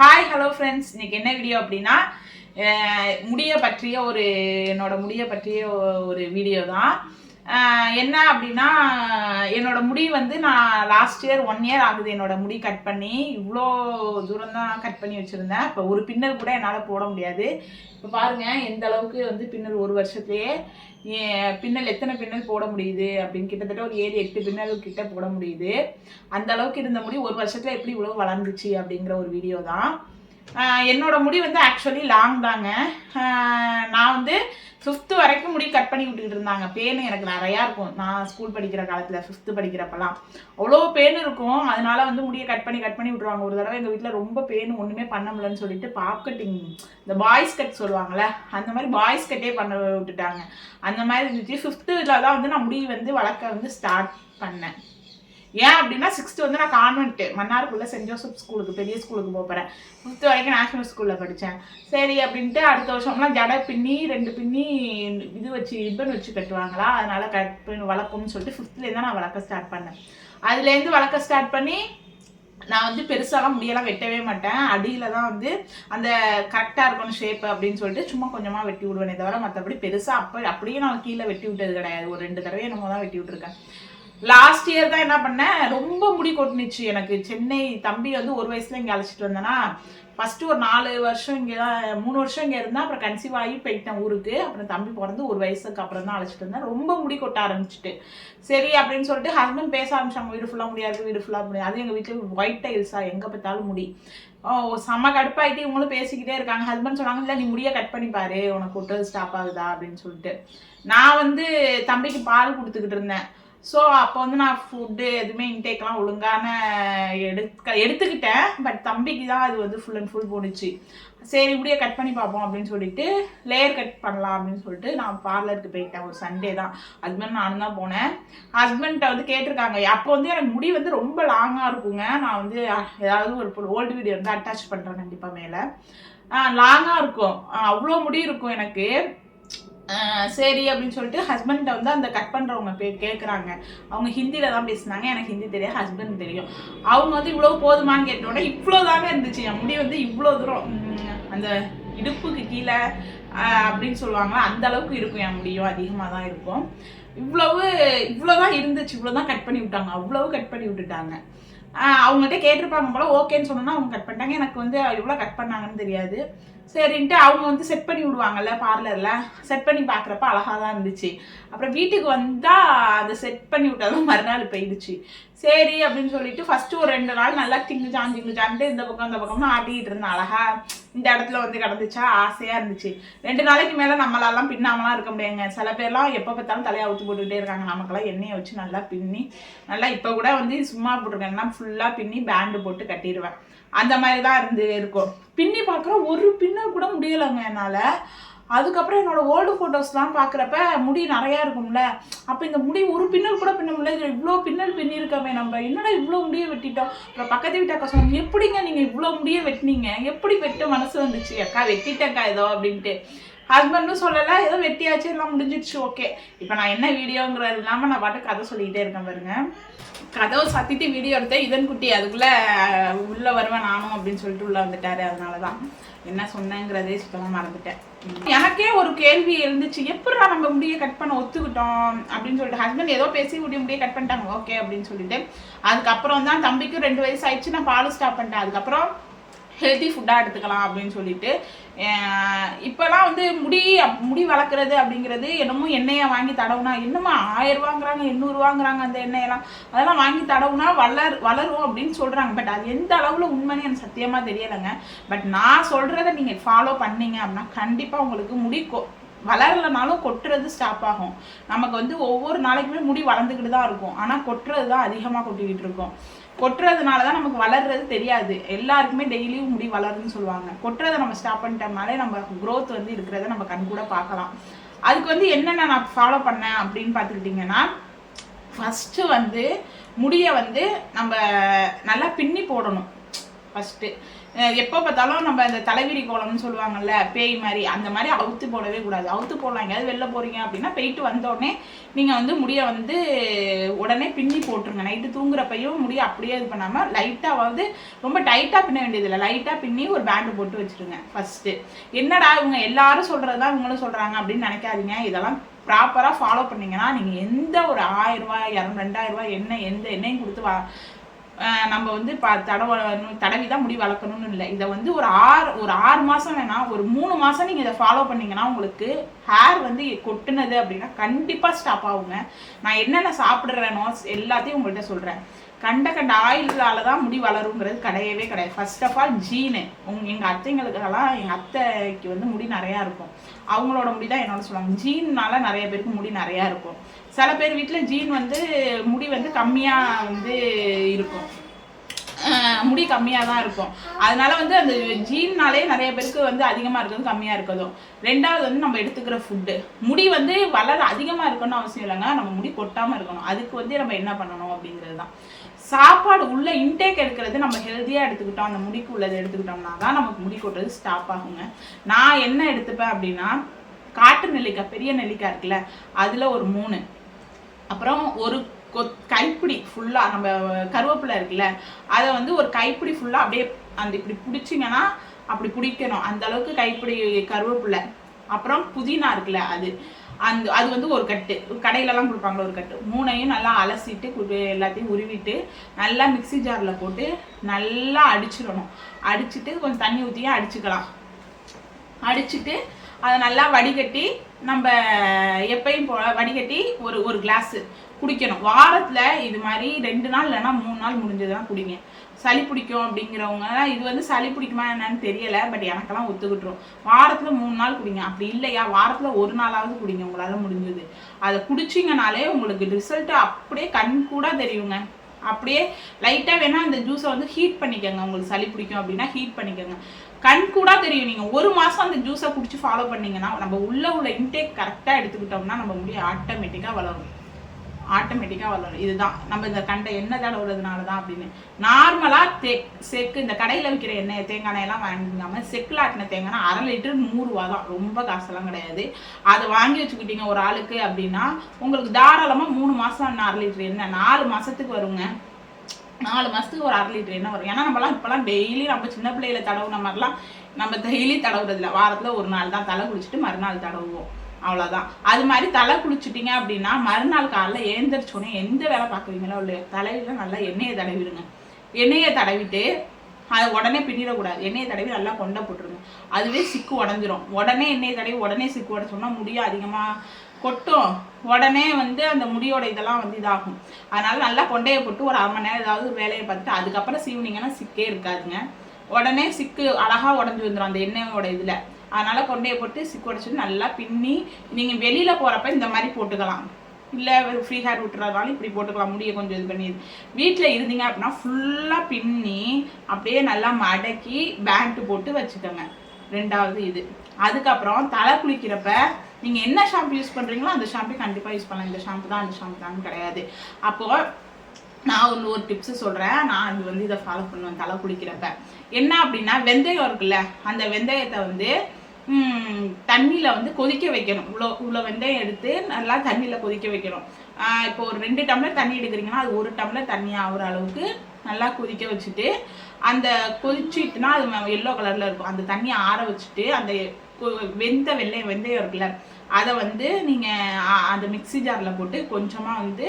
Hi hello friends இன்றைக்கி என்ன video அப்படின்னா முடியை பற்றிய ஒரு என்னோட முடியை பற்றிய ஒரு வீடியோ தான். என்ன அப்படின்னா என்னோட முடி வந்து நான் லாஸ்ட் இயர் ஒன் இயர் ஆகுது என்னோட முடி கட் பண்ணி. இவ்வளோ தூரம் தான் கட் பண்ணி வச்சுருந்தேன். இப்போ ஒரு பின்னல் கூட என்னால் போட முடியாது. இப்போ பாருங்கள் எந்த அளவுக்கு வந்து பின்னல் ஒரு வருஷத்துலேயே ஏன் பின்னல் எத்தனை பின்னல் போட முடியுது அப்படின்னு கிட்டத்தட்ட ஒரு ஏழு எட்டு பின்னல் கிட்ட போட முடியுது. அந்த அளவுக்கு இருந்த முடி ஒரு வருஷத்தில் எப்படி இவ்வளோ வளர்ந்துச்சு அப்படிங்கிற ஒரு வீடியோ தான். என்னோடய என்னோட முடி வந்து ஆக்சுவலி லாங் தாங்க. நான் வந்து ஃபிஃப்த்து வரைக்கும் முடி கட் பண்ணி விட்டுக்கிட்டு இருந்தாங்க. பேன் எனக்கு நிறையா இருக்கும். நான் ஸ்கூல் படிக்கிற காலத்தில் ஃபிஃப்த்து படிக்கிறப்பெல்லாம். அவ்வளோ பேன் இருக்கும். அதனால வந்து முடியை கட் பண்ணி கட் பண்ணி விட்ருவாங்க ஒரு தடவை எங்கள் வீட்டில் ரொம்ப பேன் ஒன்றுமே பண்ண முடியலன்னு சொல்லிட்டு பாப் கட்டிங் இந்த பாய்ஸ் கட் சொல்லுவாங்கள்ல அந்த மாதிரி பாய்ஸ் கட்டே பண்ண விட்டுட்டாங்க. அந்த மாதிரி இருந்துச்சு. ஃபிஃப்த்தில் தான் வந்து நான் முடி வந்து வளர்க்க வந்து ஸ்டார்ட் பண்ணேன். ஏன் அப்படின்னா சிக்ஸ்த்து வந்து நான் கான்வென்ட் மன்னாருக்குள்ளே சென்ட் ஜோசப் ஸ்கூலுக்கு பெரிய ஸ்கூலுக்கு போகிறேன் ஃபிஃப்த்து வரைக்கும் நேஷனல் ஸ்கூலில் படித்தேன் சரி அப்படின்ட்டு அடுத்த வருஷம்லாம் ஜடை பின்னி ரெண்டு பின்னி இது வச்சு ரிப்பன் வச்சு கட்டுவாங்களா? அதனால் கட் பண்ணி வளர்க்கும்னு சொல்லிட்டு ஃபிஃப்த்லேருந்து நான் வளர்க்க ஸ்டார்ட் பண்ணேன். அதுலேருந்து வளர்க்க ஸ்டார்ட் பண்ணி நான் வந்து பெருசாலாம் முடியெல்லாம் வெட்டவே மாட்டேன். அடியில் தான் வந்து அந்த கரெக்டாக இருக்கணும் ஷேப் அப்படின்னு சொல்லிட்டு சும்மா கொஞ்சமாக வெட்டி விடுவேனே தவிர மற்றபடி பெருசாக அப்போ அப்படியே நான் கீழே வெட்டி விட்டது கிடையாது. ஒரு ரெண்டு தடவை என்னமோ தான் வெட்டி விட்டுருக்கேன். லாஸ்ட் இயர் தான் என்ன பண்ணேன் ரொம்ப முடி கொட்டுனுச்சு எனக்கு. சென்னை தம்பி வந்து ஒரு வயசுல இங்கே அழைச்சிட்டு வந்தேன்னா ஃபர்ஸ்ட் ஒரு நாலு வருஷம் இங்கே தான் மூணு வருஷம் இங்கே இருந்தேன் அப்புறம் கன்சீவ் ஆகி போயிட்டேன் ஊருக்கு. அப்புறம் தம்பி பிறந்து ஒரு வயசுக்கு அப்புறம் தான் அழைச்சிட்டு வந்தேன். ரொம்ப முடி கொட்ட ஆரம்பிச்சிட்டு. சரி அப்படின்னு சொல்லிட்டு ஹஸ்பண்ட் பேச ஆரம்பிச்சாங்க. வீடு ஃபுல்லாக முடியாது வீடு ஃபுல்லாக முடியாது. அது எங்கள் வீட்டில் ஒயிட் டைல்ஸா எங்கே பார்த்தாலும் முடி. ஓ செம்ம கடுப்பாயிட்டு இவங்களும் பேசிக்கிட்டே இருக்காங்க. ஹஸ்பண்ட் சொன்னாங்க இல்லை நீ முடிய கட் பண்ணி பாரு. உனக்கு கொட்டுறது ஸ்டாப் ஆகுதா? அப்படின்னு சொல்லிட்டு. நான் வந்து தம்பிக்கு பால் கொடுத்துக்கிட்டு இருந்தேன். ஸோ அப்போ வந்து நான் ஃபுட்டு எதுவுமே இன்டேக்லாம் ஒழுங்கான எடுக்க எடுத்துக்கிட்டேன். பட் தம்பிக்கு தான் அது வந்து ஃபுல் அண்ட் ஃபுல் போணுச்சு சரி இப்படியே கட் பண்ணி பார்ப்போம் அப்படின்னு சொல்லிட்டு லேயர் கட் பண்ணலாம் அப்படின்னு சொல்லிட்டு நான் பார்லருக்கு போயிட்டேன். ஒரு சண்டே தான். ஹஸ்பண்ட் நானும் தான் போனேன். ஹஸ்பண்ட்டை வந்து கேட்டிருக்காங்க. அப்போ வந்து எனக்கு முடி வந்து ரொம்ப லாங்காக இருக்குங்க. நான் வந்து ஏதாவது ஒரு ஓல்டு வீடியோ வந்து அட்டாச் பண்ணுறேன் கண்டிப்பாக மேலே. லாங்காக இருக்கும். அவ்வளோ முடி இருக்கும் எனக்கு. சரி அப்படின்னு சொல்லிட்டு ஹஸ்பண்ட்டை வந்து அந்த கட் பண்ணுறவங்க பே கேட்குறாங்க அவங்க ஹிந்தியில் தான் பேசுனாங்க. எனக்கு ஹிந்தி தெரியாது ஹஸ்பண்ட் தெரியும். அவங்க வந்து இவ்வளோ போதுமான்னு கேட்டோட இவ்வளோ தாங்க இருந்துச்சு. என் முடி வந்து இவ்வளோ தூரம் அந்த இடுப்புக்கு கீழே அப்படின்னு சொல்லுவாங்களா அந்த அளவுக்கு இருக்கும் என் முடியும். அதிகமாக தான் இருக்கும். இவ்வளவு இவ்வளோ தான் இருந்துச்சு. இவ்வளோ தான் கட் பண்ணி விட்டாங்க. அவ்வளவு கட் பண்ணி விட்டுட்டாங்க. அவங்ககிட்ட கேட்டிருப்பாங்க போல ஓகேன்னு சொன்னோன்னா அவங்க கட் பண்ணிட்டாங்க. எனக்கு வந்து எவ்வளோ கட் பண்ணாங்கன்னு தெரியாது. சரின்ட்டு அவங்க வந்து செட் பண்ணி விடுவாங்கல்ல பார்லரில் செட் பண்ணி பார்க்குறப்ப அழகாக தான் இருந்துச்சு. அப்புறம் வீட்டுக்கு வந்தால் அதை செட் பண்ணி விட்டாலும் மறுநாள் போயிடுச்சு. சரி அப்படின்னு சொல்லிட்டு ஃபஸ்ட்டு ஒரு ரெண்டு நாள் நல்லா திங்கு ஜான் திங்கு சான்ட்டு இந்த பக்கம் இந்த பக்கம்னு ஆட்டிக்கிட்டு இருந்தேன் அழகா. இந்த இடத்துல வந்து கிடந்துச்சா? ஆசையாக இருந்துச்சு. ரெண்டு நாளைக்கு மேலே நம்மளாலாம் பின்னாமலாம் இருக்க முடியாங்க சில பேர்லாம் எப்போ பார்த்தாலும் தலையை ஊற்றி போட்டுக்கிட்டே இருக்காங்க. நமக்கெல்லாம் எண்ணெயை வச்சு நல்லா பின்னி நல்லா இப்போ கூட வந்து சும்மா போட்டிருக்கேன்னா ஃபுல்லாக பின்னி பேண்டு போட்டு கட்டிடுவேன். அந்த மாதிரி தான் இருந்து இருக்கும். பின்னி பார்க்குற ஒரு பின்னல் கூட முடியலைங்க என்னால். அதுக்கப்புறம் என்னோட ஓல்டு ஃபோட்டோஸ்லாம் பார்க்குறப்ப முடி நிறையா இருக்கும்ல. அப்போ இந்த முடி ஒரு பின்னல் கூட பின்ன முடியல. இவ்வளோ பின்னல் பின்னிருக்கவே நம்ம. என்னடா இவ்வளோ முடிய வெட்டிட்டோம்? அப்புறம் பக்கத்து வீட்டு அக்கா சொன்னாங்க எப்படிங்க நீங்கள் இவ்வளோ முடிய வெட்டினீங்க? எப்படி வெட்ட மனசு வந்துச்சு? அக்கா வெட்டிட்டேக்கா ஏதோ அப்படின்ட்டு. ஹஸ்பண்டும் சொல்லலை ஏதோ வெட்டியாச்சு எல்லாம் முடிஞ்சிடுச்சு ஓகே இப்போ நான் என்ன வீடியோங்கிறது இல்லாமல் நான் பாட்டு கதை சொல்லிக்கிட்டே இருக்கேன் பாருங்க. கதவை சத்திட்டு வீடியோ எடுத்தேன் இதன் குட்டி அதுக்குள்ளே உள்ளே வருவேன் நானும் அப்படின்னு சொல்லிட்டு உள்ளே வந்துட்டாரு அதனால தான் என்ன சொன்னேங்கிறதே சுத்தமாக மறந்துட்டேன். எனக்கே ஒரு கேள்வி இருந்துச்சு எப்படா நம்ம முடியை கட் பண்ண ஒத்துக்கிட்டோம்? அப்படின்னு சொல்லிட்டு ஹஸ்பண்ட் ஏதோ பேசி முடிய முடிய கட் பண்ணிட்டாங்க ஓகே அப்படின்னு சொல்லிட்டு. அதுக்கப்புறம் தான் தம்பிக்கும் ரெண்டு வயசு ஆயிடுச்சு நான் பால் ஸ்டாப் பண்ணிட்டேன். அதுக்கப்புறம் ஹெல்த்தி ஃபுட்டாக எடுத்துக்கலாம் அப்படின்னு சொல்லிட்டு இப்போலாம் வந்து முடி முடி வளர்க்குறது அப்படிங்கிறது என்னமோ எண்ணெயை வாங்கி தடவுனா என்னமோ ஆயிரம் ரூபாங்கிறாங்க எண்ணூறுவாங்கிறாங்க அந்த எண்ணெயெல்லாம். அதெல்லாம் வாங்கி தடவுனா வளர் வளரும் அப்படின்னு சொல்கிறாங்க பட் அது எந்த அளவில் உண்மைன்னு எனக்கு சத்தியமாக தெரியலைங்க. பட் நான் சொல்கிறத நீங்கள் ஃபாலோ பண்ணீங்க அப்படின்னா கண்டிப்பாக உங்களுக்கு முடி கொ வளரலனாலும் கொட்டுறது ஸ்டாப் ஆகும். நமக்கு வந்து ஒவ்வொரு நாளைக்குமே முடி வளர்ந்துக்கிட்டு தான் இருக்கும். ஆனால் கொட்டுறது தான் அதிகமாக கொட்டிக்கிட்டு இருக்கும். கொட்டுறதுனால தான் நமக்கு வளர்றது தெரியாது. எல்லாருக்குமே டெய்லியும் முடி வளருதுன்னு சொல்லுவாங்க. கொட்டுறதை நம்ம ஸ்டாப் பண்ணிட்டோம்னாலே நம்ம க்ரோத் வந்து இருக்கிறத நம்ம கண் கூட பார்க்கலாம். அதுக்கு வந்து என்னென்ன நான் ஃபாலோ பண்ணேன் அப்படின்னு பார்த்துக்கிட்டிங்கன்னா ஃபஸ்ட்டு வந்து முடியை வந்து நம்ம நல்லா பின்னி போடணும். ஃபஸ்ட்டு எப்போ பார்த்தாலும் நம்ம இந்த தலைவிரி கோலம்னு சொல்லுவாங்கல்ல பேய் மாதிரி அந்த மாதிரி அவுத்து போடவே கூடாது. அவுத்து போடலாம். எங்கேயாவது வெளில போகிறீங்க அப்படின்னா போயிட்டு வந்தோடனே நீங்கள் வந்து முடியை வந்து உடனே பின்னி போட்டுருங்க. நைட்டு தூங்குறப்பையும் முடியை அப்படியே இது பண்ணாமல் லைட்டாக வந்து ரொம்ப டைட்டாக பின்ன வேண்டியதில்லை. லைட்டாக பின்னி ஒரு பேண்டு போட்டு வச்சுருங்க ஃபஸ்ட்டு என்னடா இவங்க எல்லாரும் சொல்கிறது தான் இவங்களும் சொல்கிறாங்க அப்படின்னு நினைக்காதீங்க. இதெல்லாம் ப்ராப்பராக ஃபாலோ பண்ணீங்கன்னா நீங்கள் எந்த ஒரு ஆயிரம் ரூபாய் இரநூறு ரெண்டாயிரம் ரூபாய் எண்ணெய் எந்த எண்ணெயும் கொடுத்து வா நம்ம வந்து ப தடவணும் தடவி தான் முடி வளர்க்கணும்னு இல்லை. இதை வந்து ஒரு ஆறு ஒரு ஆறு மாதம் வேணா ஒரு மூணு மாதம் நீங்கள் இதை ஃபாலோ பண்ணிங்கன்னா உங்களுக்கு ஹேர் வந்து கொட்டுனது அப்படின்னா கண்டிப்பாக ஸ்டாப் ஆகுங்க. நான் என்னென்ன சாப்பிட்றேனோ எல்லாத்தையும் உங்கள்கிட்ட சொல்கிறேன் கண்ட கண்ட ஆயில்களால தான் முடி வளருங்கிறது கிடையவே கிடையாது. ஃபர்ஸ்ட் ஆஃப் ஆல் ஜீனு உங்க எங்கள் அத்தைங்களுக்கெல்லாம் எங்கள் அத்தைக்கு வந்து முடி நிறையா இருக்கும். அவங்களோட முடி தான் என்னோட சொல்லுவாங்க. ஜீன்னால நிறைய பேருக்கு முடி நிறையா இருக்கும். சில பேர் வீட்டில் ஜீன் வந்து முடி வந்து கம்மியாக வந்து இருக்கும். முடி கம்மியாக தான் இருக்கும். அதனால வந்து அந்த ஜீன்னாலே நிறைய பேருக்கு வந்து அதிகமாக இருக்கிறது கம்மியாக இருக்கதும் ரெண்டாவது வந்து நம்ம எடுத்துக்கிற ஃபுட்டு முடி வந்து வளர அதிகமாக இருக்கணும்னு அவசியம் இல்லைங்க. நம்ம முடி கொட்டாமல் இருக்கணும். அதுக்கு வந்து நம்ம என்ன பண்ணணும் அப்படிங்கிறது தான். சாப்பாடு உள்ள இன்டேக் எடுக்கிறது நம்ம ஹெல்த்தியாக எடுத்துக்கிட்டோம். அந்த முடிக்கு உள்ளதை எடுத்துக்கிட்டோம்னா தான் நமக்கு முடி கொட்டுறது ஸ்டாப் ஆகுங்க. நான் என்ன எடுத்துப்பேன் அப்படின்னா காட்டு நெல்லிக்காய் பெரிய நெல்லிக்காய் இருக்குல்ல அதில் ஒரு மூணு. அப்புறம் ஒரு கொத் கைப்பிடி ஃபுல்லாக நம்ம கருவேப்பிலை இருக்குல்ல அதை வந்து ஒரு கைப்பிடி ஃபுல்லாக அப்படியே அந்த இப்படி பிடிச்சிங்கன்னா அப்படி பிடிக்கணும். அந்த அளவுக்கு கைப்பிடி கருவேப்பிலை. அப்புறம் புதினா இருக்குல்ல அது. அந்த அது வந்து ஒரு கட்டு. கடையிலலாம் கொடுப்பாங்களே ஒரு கட்டு. மூணையும் நல்லா அலசிட்டு எல்லாத்தையும் உருவிட்டு நல்லா மிக்ஸி ஜாரில் போட்டு நல்லா அடிச்சிடணும். அடிச்சிட்டு கொஞ்சம் தண்ணி ஊற்றியே அடிச்சுக்கலாம். அடிச்சிட்டு அதை நல்லா வடிகட்டி நம்ம எப்பயும் போல வடிகட்டி ஒரு ஒரு கிளாஸு குடிக்கணும். வாரத்தில் இது மாதிரி ரெண்டு நாள் இல்லைன்னா மூணு நாள் முடிஞ்சதுன்னா குடிங்க. சளி பிடிக்கும் அப்படிங்கிறவங்க இது வந்து சளி பிடிக்குமா என்னன்னு தெரியலை பட் எனக்கெல்லாம் ஒத்துக்கிட்டுரும். வாரத்தில் மூணு நாள் குடிங்க. அப்படி இல்லையா? வாரத்தில் ஒரு நாளாவது குடிங்க உங்களால் முடிஞ்சது. அதை குடிச்சிங்கனாலே உங்களுக்கு ரிசல்ட்டு அப்படியே கண் கூட தெரியுங்க. அப்படியே லைட்டாக வேணால் அந்த ஜூஸை வந்து ஹீட் பண்ணிக்கோங்க. உங்களுக்கு சளி பிடிக்கும் அப்படின்னா ஹீட் பண்ணிக்கோங்க. கண் கூட தெரியும். நீங்கள் ஒரு மாதம் அந்த ஜூஸை குடிச்சு ஃபாலோ பண்ணீங்கன்னா நம்ம உள்ள உள்ள இன்டேக் கரெக்டாக எடுத்துக்கிட்டோம்னா நம்ம முடி ஆட்டோமேட்டிக்காக வளரும். ஆட்டோமேட்டிக்காக வளரும். இதுதான். நம்ம இந்த கண்டை எண்ணெய் தடவுறதுனால தான் அப்படின்னு. நார்மலாக தே செக்கு இந்த கடையில் விற்கிற எண்ணெய் தேங்காய் எண்ணெயெல்லாம் வாங்கிக்காமல் செக்கில் ஆட்டின தேங்காய் அரை லிட்டர் நூறுரூவா தான். ரொம்ப காசெல்லாம் கிடையாது. அதை வாங்கி வச்சுக்கிட்டீங்க ஒரு ஆளுக்கு அப்படின்னா உங்களுக்கு தாராளமாக மூணு மாதம் அரை லிட்டர் எண்ணெய் நாலு மாதத்துக்கு வருங்க. நாலு மாதத்துக்கு ஒரு அரை லிட்டர் எண்ணெய் வரும். ஏன்னா நம்மலாம் இப்போலாம் டெய்லி நம்ம சின்ன பிள்ளையில தடவுன மாதிரிலாம் நம்ம டெய்லி தடவுறதில்ல. வாரத்தில் ஒரு நாள் தான் தலை குளிச்சுட்டு மறுநாள் தடவுவோம். அவ்வளோதான் அது மாதிரி தலை குளிச்சிட்டிங்க அப்படின்னா மறுநாள் காலைல எழுந்திரிச்சோடனே எந்த வேலை பார்க்குறீங்களோ இல்லையா தலையில நல்லா எண்ணெயை தடவிடுங்க. எண்ணெயை தடவிட்டு அதை உடனே பின்னிடக்கூடாது. எண்ணெயை தடவி நல்லா கொண்டை போட்டுருங்க. அதுவே சிக்கு உடஞ்சிரும். உடனே எண்ணெயை தடவி உடனே சிக்கு உடச்சோம்னா முடியும் அதிகமாக கொட்டும். உடனே வந்து அந்த முடியோட இதெல்லாம் வந்து இதாகும். அதனால நல்லா கொண்டையை போட்டு ஒரு அரை மணி நேரம் ஏதாவது வேலையை பார்த்துட்டு அதுக்கப்புறம் சீவுனீங்கன்னா சிக்கே இருக்காதுங்க. உடனே சிக்கு அழகாக உடஞ்சி வந்துடும் அந்த எண்ணெயோட இதில். அதனால் கொண்டையை போட்டு சிக்கு உடச்சிட்டு நல்லா பின்னி நீங்கள் வெளியில் போகிறப்ப இந்த மாதிரி போட்டுக்கலாம். இல்லை ஃப்ரீ ஹேர் விட்டுறதுனாலும் இப்படி போட்டுக்கலாம் முடியை கொஞ்சம் இது பண்ணி. வீட்டில் இருந்தீங்க அப்படின்னா ஃபுல்லாக பின்னி அப்படியே நல்லா மடக்கி பேண்ட்டு போட்டு வச்சுக்கோங்க. ரெண்டாவது இது. அதுக்கப்புறம் தலை குளிக்கிறப்ப நீங்கள் என்ன ஷாம்பு யூஸ் பண்ணுறீங்களோ அந்த ஷாம்பு கண்டிப்பாக யூஸ் பண்ணலாம். இந்த ஷாம்பு தான் அந்த ஷாம்பு தான் கிடையாது. அப்போது நான் ஒன்று ஒரு டிப்ஸு சொல்கிறேன் நான் இது வந்து இதை ஃபாலோ பண்ணுவேன் தலை குளிக்கிறப்ப. என்ன அப்படின்னா வெந்தயம் இருக்குல்ல அந்த வெந்தயத்தை வந்து தண்ணியில் வந்து கொதிக்க வைக்கணும். இவ்வளோ இவ்வளோ வெந்தயம் எடுத்து நல்லா தண்ணியில் கொதிக்க வைக்கணும். இப்போ ஒரு ரெண்டு டம்ளர் தண்ணி எடுக்கிறீங்கன்னா அது ஒரு டம்ளர் தண்ணி ஆகிற அளவுக்கு நல்லா கொதிக்க வச்சுட்டு அந்த கொதிச்சுட்டுனா அது எல்லோ கலரில் இருக்கும். அந்த தண்ணியை ஆற வச்சுட்டு அந்த வெந்த வெள்ளை வெந்தயம் இருக்குல்ல அதை வந்து நீங்கள் அந்த மிக்ஸி ஜாரில் போட்டு கொஞ்சமாக வந்து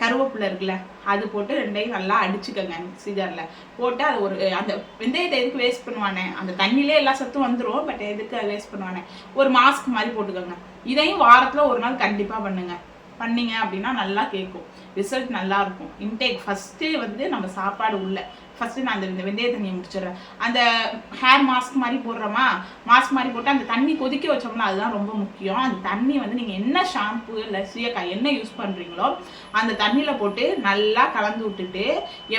கருவேப்பிலை இருக்குல்ல அது போட்டு ரெண்டையும் நல்லா அடிச்சுக்கோங்க மிக்ஸி ஜாரில். போட்டு அது ஒரு அந்த வெந்தயத்தை எதுக்கு வேஸ்ட் பண்ணுவானே? அந்த தண்ணியிலே எல்லா சத்தும் வந்துடும் பட் எதுக்கு அதை வேஸ்ட் பண்ணுவானே? ஒரு மாஸ்க் மாதிரி போட்டுக்கோங்க. இதையும் வாரத்தில் ஒரு நாள் கண்டிப்பாக பண்ணுங்க. பண்ணீங்க அப்படின்னா நல்லா கேட்கும் ரிசல்ட் நல்லா இருக்கும். இன்டேக் ஃபஸ்ட்டு வந்து நம்ம சாப்பாடு உள்ள ஃபஸ்ட்டு நான் அந்த இந்த வெந்தய தண்ணியை முடிச்சிடுறேன். அந்த ஹேர் மாஸ்க் மாதிரி போடுறோமா? மாஸ்க் மாதிரி போட்டு அந்த தண்ணி கொதிக்க வச்சோம்னா அதுதான் ரொம்ப முக்கியம். அந்த தண்ணி வந்து நீங்கள் என்ன ஷாம்பு இல்லை சீயக்காய் என்ன யூஸ் பண்ணுறீங்களோ அந்த தண்ணியில் போட்டு நல்லா கலந்து விட்டுட்டு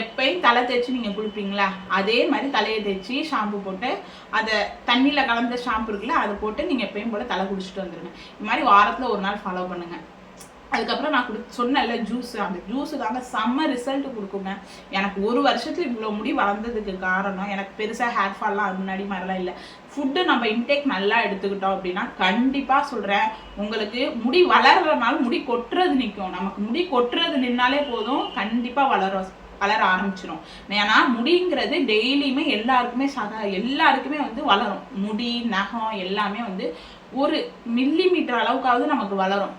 எப்பயும் தலை தேய்ச்சி நீங்கள் குளிப்பீங்களா? அதே மாதிரி தலையை தேய்ச்சி ஷாம்பு போட்டு அதை தண்ணியில் கலந்த ஷாம்பு இருக்குல்ல அதை போட்டு நீங்கள் எப்பயும் போல் தலை குடிச்சிட்டு வந்துடுங்க இது மாதிரி வாரத்தில் ஒரு நாள் ஃபாலோ பண்ணுங்கள் அதுக்கப்புறம் நான் கொடு சொன்னேன்ல ஜூஸ் அந்த ஜூஸு தாங்க செம்ம ரிசல்ட் கொடுக்குங்க. எனக்கு ஒரு வருஷத்துல இவ்வளோ முடி வளர்ந்ததுக்கு காரணம் எனக்கு பெருசாக ஹேர் ஃபால்லாம் அது முன்னாடி மாதிரிலாம் இல்லை. ஃபுட்டு நம்ம இன்டேக் நல்லா எடுத்துக்கிட்டோம் அப்படின்னா கண்டிப்பாக சொல்கிறேன் உங்களுக்கு முடி வளர்றதுனால முடி கொட்டுறது நிற்கும் நமக்கு முடி கொட்டுறது நின்னாலே போதும் கண்டிப்பாக வளரும் வளர ஆரம்பிச்சிடும் ஏன்னா முடிங்கிறது டெய்லியுமே எல்லாருக்குமே சதா எல்லாருக்குமே வந்து வளரும். முடி நகம் எல்லாமே வந்து ஒரு மில்லி மீட்டர் அளவுக்காவது நமக்கு வளரும்.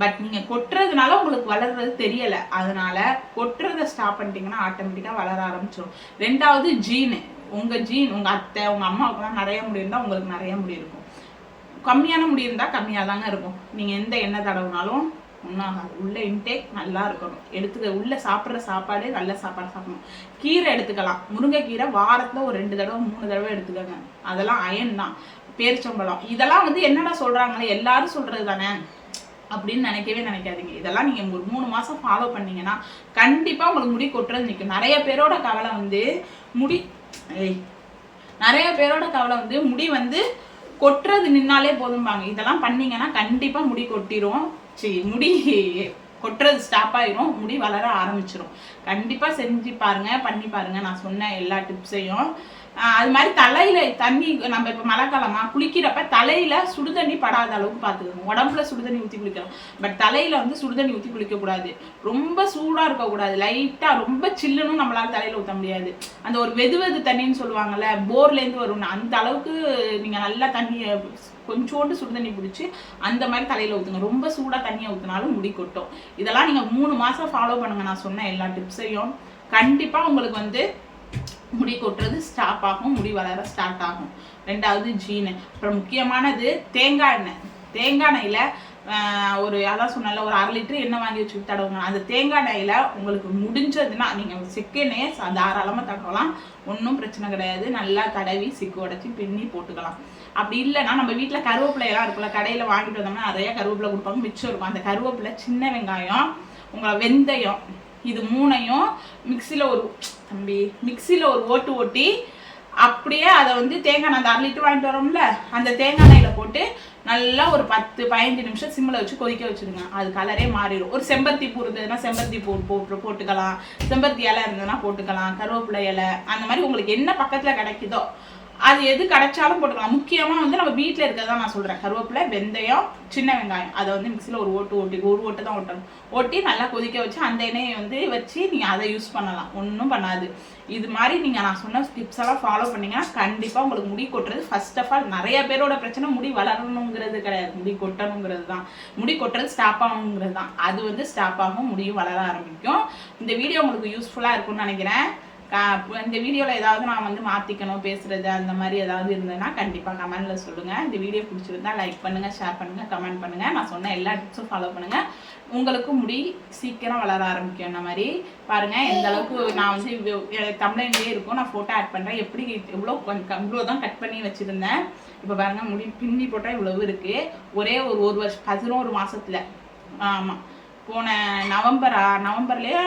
பட் நீங்கள் கொட்டுறதுனால உங்களுக்கு வளர்றது தெரியலை. அதனால கொட்டுறதை ஸ்டாப் பண்ணிட்டீங்கன்னா ஆட்டோமேட்டிக்காக வளர ஆரம்பிச்சிடும் ரெண்டாவது ஜீனு உங்கள் ஜீன் உங்கள் அத்தை உங்கள் அம்மாவுக்குலாம் நிறைய முடி இருந்தால் உங்களுக்கு நிறைய முடி இருக்கும். கம்மியான முடி இருந்தால் கம்மியாக தாங்க இருக்கும். நீங்கள் எந்த எண்ணெய் தடவுனாலும் ஒன்றும் ஆகாது உள்ள இன்டேக் நல்லா இருக்கணும். எடுத்துக்க உள்ள சாப்பிட்ற சாப்பாடு நல்ல சாப்பாடு சாப்பிடணும். கீரை எடுத்துக்கலாம். முருங்கைக்கீரை வாரத்தில் ஒரு ரெண்டு தடவை மூணு தடவை எடுத்துக்கோங்க. அதெல்லாம் அயன் தான். பேரிச்சம்பழம். இதெல்லாம் வந்து என்னடா சொல்கிறாங்களே எல்லாரும் சொல்கிறது தானே அப்படின்னு நினைக்கவே நினைக்காதீங்க. இதெல்லாம் நீங்கள் ஒரு மூணு மாதம் ஃபாலோ பண்ணீங்கன்னா கண்டிப்பாக உங்களுக்கு முடி கொட்டுறது நிற்கும் நிறைய பேரோட கவலை வந்து முடி நிறைய பேரோட கவலை வந்து முடி வந்து கொட்டுறது நின்னாலே போதும்பாங்க. இதெல்லாம் பண்ணீங்கன்னா கண்டிப்பாக முடி கொட்டிடும் சரி முடி கொட்டுறது ஸ்டாப் ஆயிரும். முடி வளர ஆரம்பிச்சிடும் கண்டிப்பாக செஞ்சு பாருங்க பண்ணி பாருங்க. நான் சொன்ன எல்லா டிப்ஸையும் அது மாதிரி தலையில் தண்ணி நம்ம இப்போ மழை காலமா குளிக்கிறப்ப தலையில் சுடுதண்ணி படாத அளவுக்கு பார்த்துக்கணும் உடம்புல சுடுதண்ணி ஊற்றி குளிக்கலாம். பட் தலையில் வந்து சுடுதண்ணி ஊற்றி குளிக்கக்கூடாது. ரொம்ப சூடாக இருக்கக்கூடாது. லைட்டாக ரொம்ப சில்லுன்னு நம்மளால் தலையில் ஊற்ற முடியாது. அந்த ஒரு வெது வெது தண்ணின்னு சொல்லுவாங்கள்ல போர்லேருந்து வரும் அந்த அளவுக்கு நீங்கள் நல்லா தண்ணியை கொஞ்சோண்டு சுடுதண்ணி பிடிச்சி அந்த மாதிரி தலையில் ஊற்றுங்க ரொம்ப சூடாக தண்ணியை ஊற்றினாலும் முடி கொட்டும். இதெல்லாம் நீங்கள் மூணு மாதம் ஃபாலோ பண்ணுங்கள் நான் சொன்ன எல்லா டிப்ஸையும் கண்டிப்பாக உங்களுக்கு வந்து முடி கொட்டுறது ஸ்டாப் ஆகும் முடி வளர ஸ்டார்ட் ஆகும். ரெண்டாவது ஜீனு அப்புறம் முக்கியமானது தேங்காய் எண்ணெய். தேங்காய் எண்ணெயில் ஒரு அதான் சொன்னால ஒரு அரை லிட்டர் எண்ணெய் வாங்கி வச்சு தடவுங்க அந்த தேங்காய் எண்ணெயில் உங்களுக்கு முடிஞ்சதுன்னா நீங்கள் செக்கெண்ணெயை தாராளமாக தடவலாம். ஒன்றும் பிரச்சனை கிடையாது. நல்லா தடவி சிக்கு உடச்சி பின்னி போட்டுக்கலாம். அப்படி இல்லைன்னா நம்ம வீட்டில் கருவேப்பிலையெல்லாம் இருக்குல்ல கடையில் வாங்கிட்டு வந்தோம்னா நிறைய கருவேப்பிலை கொடுப்பாங்க மிச்சம் இருக்கும். அந்த கருவேப்பிலை சின்ன வெங்காயம் உங்களை வெந்தயம் இது மூணையும் மிக்சியில் ஒரு தம்பி. மிக்சியில் ஒரு ஓட்டு ஓட்டி அப்படியே அதை வந்து தேங்காய் அந்த அரை லிட்டர் வாங்கிட்டு வரோம்ல அந்த தேங்காய் எண்ணெயில் போட்டு நல்லா ஒரு பத்து பதினஞ்சு நிமிஷம் சிம்மில் வச்சு கொதிக்க வச்சுருங்க. அது கலரே மாறிடும். ஒரு செம்பருத்தி பூ இருந்ததுன்னா செம்பருத்தி பூ போட்டு போட்டுக்கலாம். செம்பருத்தி இலை இருந்ததுன்னா போட்டுக்கலாம். கருவேப்பிலை இலை அந்த மாதிரி உங்களுக்கு என்ன பக்கத்தில் கிடைக்குதோ அது எது கிடைச்சாலும் போட்டுக்கலாம். முக்கியமாக வந்து நம்ம வீட்டில் இருக்கிறதா நான் சொல்கிறேன் கருவேப்பிலை வெந்தயம் சின்ன வெங்காயம். அதை வந்து மிக்சியில் ஒரு ஓட்டு ஓட்டி ஒரு ஓட்டு தான் ஓட்டணும். ஓட்டி நல்லா கொதிக்க வச்சு அந்த எண்ணெயை வந்து வச்சு நீங்கள் அதை யூஸ் பண்ணலாம். ஒன்றும் பண்ணாது. இது மாதிரி நீங்கள் நான் சொன்ன டிப்ஸ் எல்லாம் ஃபாலோ பண்ணிங்கன்னா கண்டிப்பாக உங்களுக்கு முடி கொட்டுறது ஃபர்ஸ்ட் ஆஃப் ஆல் நிறைய பேரோட பிரச்சனை முடி வளரணுங்கிறது கிடையாது. முடி கொட்டணுங்கிறது தான். முடி கொட்டுறது ஸ்டாப் ஆகணுங்கிறது தான். அது வந்து ஸ்டாப் ஆகும் முடியும் வளர ஆரம்பிக்கும். இந்த வீடியோ உங்களுக்கு யூஸ்ஃபுல்லாக இருக்கும்னு நினைக்கிறேன். இந்த வீடியோவில் ஏதாவது நான் வந்து மாற்றிக்கணும் பேசுகிறது அந்த மாதிரி ஏதாவது இருந்ததுன்னா கண்டிப்பாக கமெண்டில் சொல்லுங்கள் இந்த வீடியோ பிடிச்சிருந்தா லைக் பண்ணுங்கள் ஷேர் பண்ணுங்கள் கமெண்ட் பண்ணுங்கள் நான் சொன்ன எல்லா டிப்ஸும் ஃபாலோ பண்ணுங்கள் உங்களுக்கும் முடி சீக்கிரம் வளர ஆரம்பிக்கும் இந்த மாதிரி பாருங்கள் எந்த அளவுக்கு நான் வந்து தமிழ்லேயே இருக்கும். நான் ஃபோட்டோ ஆட் பண்ணுறேன் எப்படி இவ்வளோ கொஞ்சம் இவ்வளோ தான் கட் பண்ணி வச்சுருந்தேன். இப்போ பாருங்கள் முடி பின்னி போட்டால் இவ்வளவு இருக்குது ஒரே ஒரு ஒரு வருஷம் பதினோரு மாதத்தில் ஆமாம் போன நவம்பரா நவம்பர்லேயே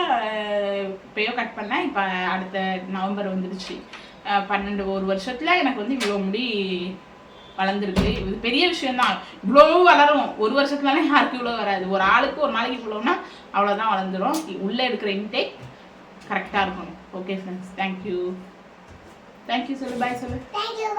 இப்போயோ கட் பண்ணேன். இப்போ அடுத்த நவம்பர் வந்துடுச்சு. பன்னெண்டு ஒரு வருஷத்தில் எனக்கு வந்து இவ்வளோ முடி வளர்ந்துருக்கு. இது பெரிய விஷயம்தான். இவ்வளோ வளரும். ஒரு வருஷத்துலலாம் யாருக்கும் இவ்வளோ வராது. ஒரு ஆளுக்கு ஒரு நாளைக்கு இவ்வளோன்னா அவ்வளோதான் வளர்ந்துரும். உள்ளே எடுக்கிற இன்டேக் கரெக்டாக இருக்கணும். ஓகே ஃப்ரெண்ட்ஸ் தேங்க்யூ தேங்க்யூ சொல்லு பாய் சொல்லு. Thank you.